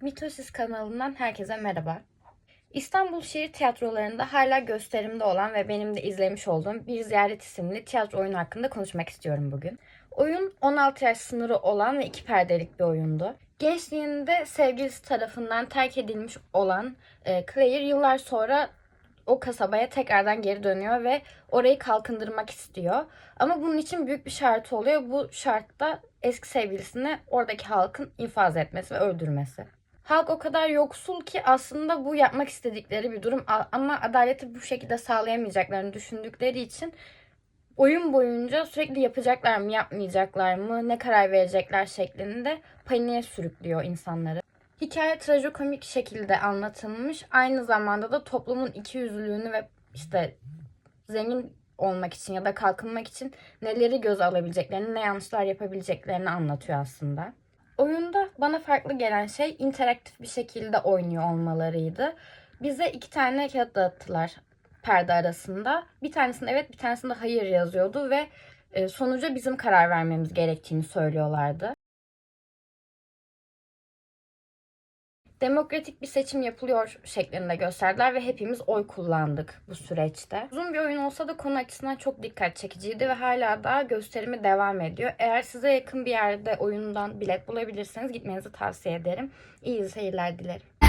Mitosis kanalından herkese merhaba. İstanbul Şehir Tiyatroları'nda hala gösterimde olan ve benim de izlemiş olduğum Bir Ziyaret isimli tiyatro oyunu hakkında konuşmak istiyorum bugün. Oyun 16 yaş sınırı olan ve iki perdelik bir oyundu. Gençliğinde sevgilisi tarafından terk edilmiş olan e, Claire yıllar sonra o kasabaya tekrardan geri dönüyor ve orayı kalkındırmak istiyor. Ama bunun için büyük bir şart oluyor. Bu şartta eski sevgilisini oradaki halkın infaz etmesi ve öldürmesi. Halk o kadar yoksul ki aslında bu yapmak istedikleri bir durum ama adaleti bu şekilde sağlayamayacaklarını düşündükleri için oyun boyunca sürekli yapacaklar mı yapmayacaklar mı ne karar verecekler şeklinde paniğe sürüklüyor insanları. Hikaye trajikomik şekilde anlatılmış. Aynı zamanda da toplumun ikiyüzlülüğünü ve işte zengin olmak için ya da kalkınmak için neleri göze alabileceklerini, ne yanlışlar yapabileceklerini anlatıyor aslında. Oyunda bana farklı gelen şey interaktif bir şekilde oynuyor olmalarıydı. Bize iki tane kağıt dağıttılar perde arasında. Bir tanesinde evet bir tanesinde hayır yazıyordu ve e, sonuca bizim karar vermemiz gerektiğini söylüyorlardı. Demokratik bir seçim yapılıyor şeklinde gösterdiler ve hepimiz oy kullandık bu süreçte. Uzun bir oyun olsa da konu açısından çok dikkat çekiciydi ve hala da gösterimi devam ediyor. Eğer size yakın bir yerde oyundan bilet bulabilirseniz gitmenizi tavsiye ederim. İyi seyirler dilerim.